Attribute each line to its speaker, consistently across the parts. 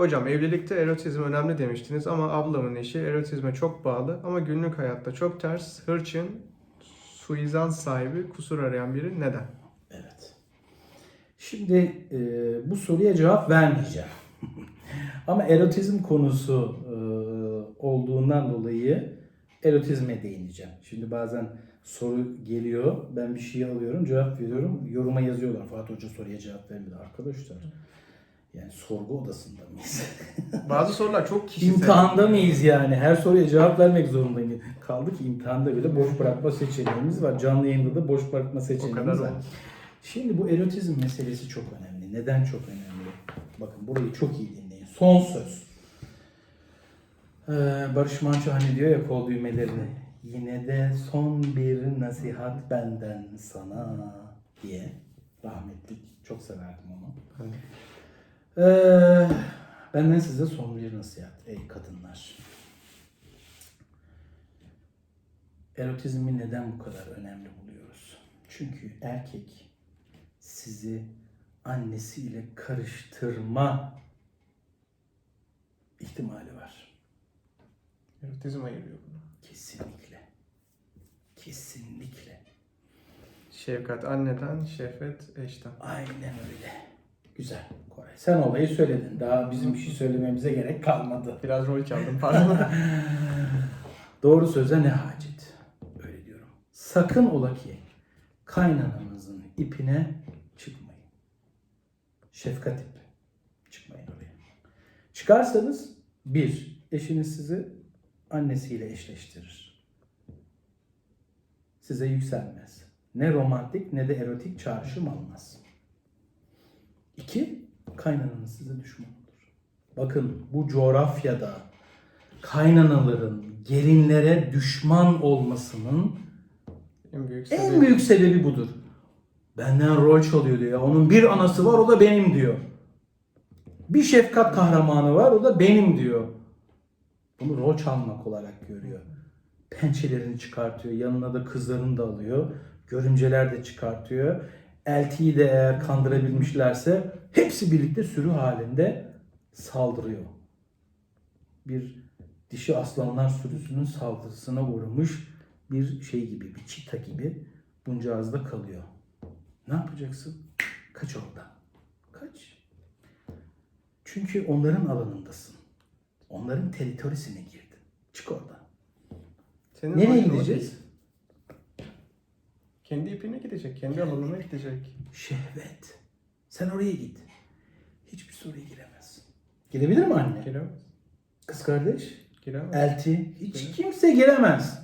Speaker 1: Hocam evlilikte erotizm önemli demiştiniz ama ablamın eşi erotizme çok bağlı ama günlük hayatta çok ters, hırçın, suizan sahibi, kusur arayan biri. Neden?
Speaker 2: Evet. Şimdi e, bu soruya cevap vermeyeceğim. Ama erotizm konusu e, olduğundan dolayı erotizme değineceğim. Şimdi bazen soru geliyor, ben bir şey alıyorum, cevap veriyorum, yoruma yazıyorlar. Fatih Hoca soruya cevap vermedi arkadaşlar. Yani sorgu odasında mıyız?
Speaker 1: Bazı sorular çok kişisel.
Speaker 2: İmtihanda mıyız yani? Her soruya cevap vermek zorundayız. Kaldı ki imtihanda bile boş bırakma seçeneğimiz var. Canlı yayında da boş bırakma
Speaker 1: O
Speaker 2: seçeneğimiz
Speaker 1: kadar
Speaker 2: var.
Speaker 1: olmaz.
Speaker 2: Şimdi bu erotizm meselesi çok önemli. Neden çok önemli? Bakın burayı çok iyi dinleyin. Son söz. Ee, Barış Manço hani diyor ya kol düğmelerini. Yine de son bir nasihat benden sana diye. Rahmetli. Çok severdim onu.
Speaker 1: Evet.
Speaker 2: Ee, benden size son bir nasihat ey kadınlar. Erotizmi neden bu kadar önemli buluyoruz? Çünkü erkek sizi annesiyle karıştırma ihtimali var.
Speaker 1: Erotizm ayırıyor bunu.
Speaker 2: Kesinlikle. Kesinlikle.
Speaker 1: Şefkat anneden, şehvet eşten.
Speaker 2: Aynen öyle. Güzel Koray. Sen olayı söyledin. Daha bizim bir şey söylememize gerek kalmadı.
Speaker 1: Biraz rol çaldım pardon.
Speaker 2: Doğru söze ne hacet? Öyle diyorum. Sakın ola ki kaynananızın ipine çıkmayın. Şefkat ipi. Çıkmayın oraya. Çıkarsanız bir, eşiniz sizi annesiyle eşleştirir. Size yükselmez. Ne romantik ne de erotik çağrışım almaz. Kaynananız size düşman olur. Bakın bu coğrafyada kaynanaların gelinlere düşman olmasının
Speaker 1: en büyük
Speaker 2: en
Speaker 1: sebebi.
Speaker 2: büyük sebebi budur. Benden rol çalıyor diyor. ya. Onun bir anası var o da benim diyor. Bir şefkat kahramanı var o da benim diyor. Bunu rol çalmak olarak görüyor. Pençelerini çıkartıyor. Yanına da kızlarını da alıyor. Görümceler de çıkartıyor. Eltiyi de eğer kandırabilmişlerse hepsi birlikte sürü halinde saldırıyor. Bir dişi aslanlar sürüsünün saldırısına uğramış bir şey gibi, bir çita gibi buncağızda kalıyor. Ne yapacaksın? Kaç oradan. Kaç. Çünkü onların alanındasın. Onların teritorisine girdin. Çık oradan.
Speaker 1: Senin
Speaker 2: Nereye gideceğiz?
Speaker 1: Kendi ipine gidecek, kendi alanına gidecek.
Speaker 2: Şehvet. Sen oraya git. Hiçbir soruya giremezsin. Girebilir mi anne?
Speaker 1: Giremez.
Speaker 2: Kız kardeş?
Speaker 1: Giremez.
Speaker 2: Elti? Hiç
Speaker 1: Giremez.
Speaker 2: kimse giremez.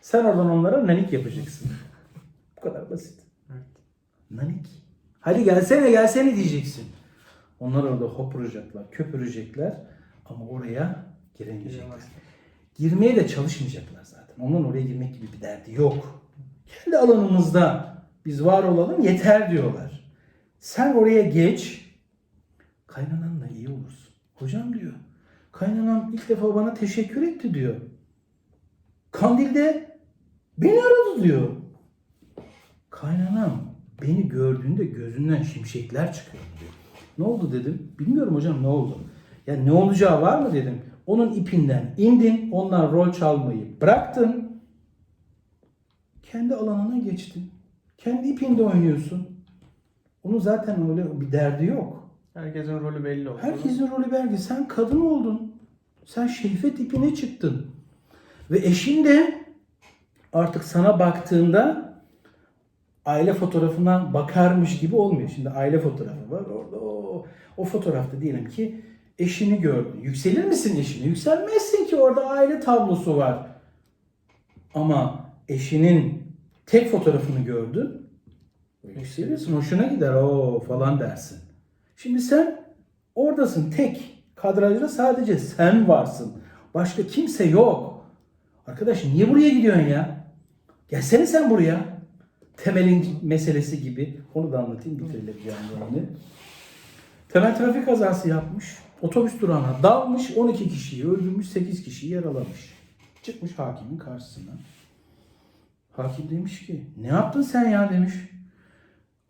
Speaker 2: Sen oradan onlara nanik yapacaksın. Bu kadar basit.
Speaker 1: Evet.
Speaker 2: Nanik. Hadi gelsene gelsene diyeceksin. Onlar orada hopuracaklar, köpürecekler ama oraya giremeyecekler. Girmeye de çalışmayacaklar zaten. Onların oraya girmek gibi bir derdi yok. Kendi alanımızda biz var olalım yeter diyorlar. Sen oraya geç, kaynananla iyi olursun. Hocam diyor, kaynanam ilk defa bana teşekkür etti diyor. Kandil'de beni aradı diyor. Kaynanam beni gördüğünde gözünden şimşekler çıkıyor diyor. Ne oldu dedim. Bilmiyorum hocam ne oldu. Ya ne olacağı var mı dedim. Onun ipinden indin. Ondan rol çalmayı bıraktın. Kendi alanına geçtin. Kendi ipinde oynuyorsun. Onun zaten öyle bir derdi yok.
Speaker 1: Herkesin rolü belli oldu.
Speaker 2: Herkesin rolü belki. Sen kadın oldun. Sen şehvet ipine çıktın. Ve eşin de artık sana baktığında aile fotoğrafına bakarmış gibi olmuyor. Şimdi aile fotoğrafı var. Orada o, o fotoğrafta diyelim ki eşini gördün. Yükselir misin eşine? Yükselmezsin ki orada aile tablosu var. Ama eşinin tek fotoğrafını gördün. Yükselirsin. Hoşuna gider. o falan dersin. Şimdi sen oradasın tek. Kadrajda sadece sen varsın. Başka kimse yok. Arkadaş niye buraya gidiyorsun ya? Gelsene sen buraya. Temelin meselesi gibi. Onu da anlatayım bitirelim yani. Temel trafik kazası yapmış. Otobüs durağına dalmış. 12 kişiyi öldürmüş. 8 kişiyi yaralamış. Çıkmış hakimin karşısına. Hakim demiş ki ne yaptın sen ya demiş.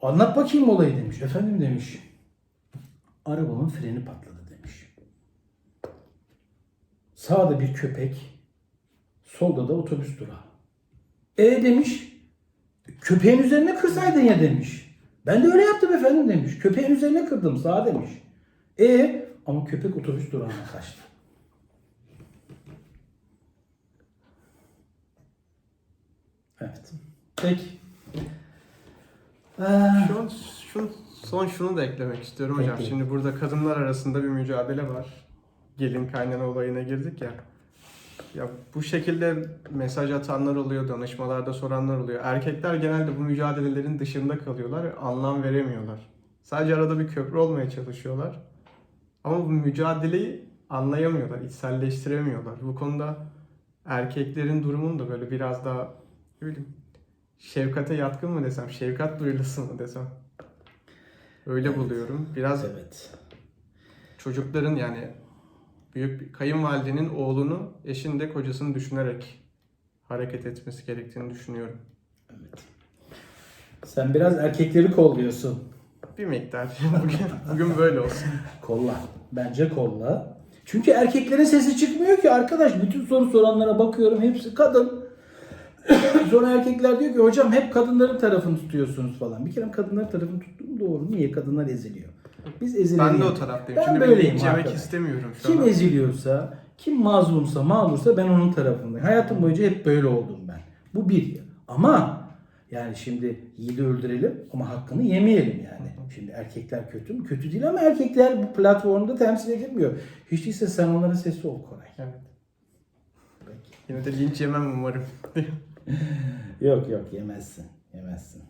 Speaker 2: Anlat bakayım olayı demiş. Efendim demiş. Arabamın freni patladı demiş. Sağda bir köpek, solda da otobüs durağı. E demiş, köpeğin üzerine kırsaydın ya demiş. Ben de öyle yaptım efendim demiş. Köpeğin üzerine kırdım sağa demiş. E ama köpek otobüs durağına kaçtı. Evet. Peki. Ee,
Speaker 1: Şu şunu, son şunu da eklemek istiyorum hocam.
Speaker 2: Peki.
Speaker 1: Şimdi burada kadınlar arasında bir mücadele var. Gelin kaynana olayına girdik ya. Ya bu şekilde mesaj atanlar oluyor, danışmalarda soranlar oluyor. Erkekler genelde bu mücadelelerin dışında kalıyorlar, anlam veremiyorlar. Sadece arada bir köprü olmaya çalışıyorlar. Ama bu mücadeleyi anlayamıyorlar, içselleştiremiyorlar. Bu konuda erkeklerin durumunu da böyle biraz daha ne bileyim şefkate yatkın mı desem, şefkat duygusu mu desem. Öyle buluyorum. Biraz
Speaker 2: evet.
Speaker 1: çocukların yani büyük bir kayınvalidenin oğlunu eşin de kocasını düşünerek hareket etmesi gerektiğini düşünüyorum.
Speaker 2: Evet. Sen biraz erkekleri kolluyorsun.
Speaker 1: Bir miktar. bugün, bugün böyle olsun.
Speaker 2: Kolla. Bence kolla. Çünkü erkeklerin sesi çıkmıyor ki arkadaş. Bütün soru soranlara bakıyorum. Hepsi kadın. Sonra erkekler diyor ki hocam hep kadınların tarafını tutuyorsunuz falan. Bir kere kadınların tarafını tuttuğum doğru. Niye? Kadınlar eziliyor. Biz ezileni
Speaker 1: Ben de o taraftayım.
Speaker 2: Ben
Speaker 1: Şimdi
Speaker 2: böyleyim arkadaş.
Speaker 1: istemiyorum şu
Speaker 2: Kim
Speaker 1: an.
Speaker 2: eziliyorsa, kim mazlumsa, mağdursa ben onun tarafındayım. Hayatım boyunca hep böyle oldum ben. Bu bir. Ama yani şimdi yiğidi öldürelim ama hakkını yemeyelim yani. Şimdi erkekler kötü mü? Kötü değil ama erkekler bu platformda temsil edilmiyor. Hiç değilse sen onların sesi ol Koray.
Speaker 1: Evet.
Speaker 2: Peki.
Speaker 1: Yine de linç yemem umarım.
Speaker 2: Yok yok yemezsin. Yemezsin.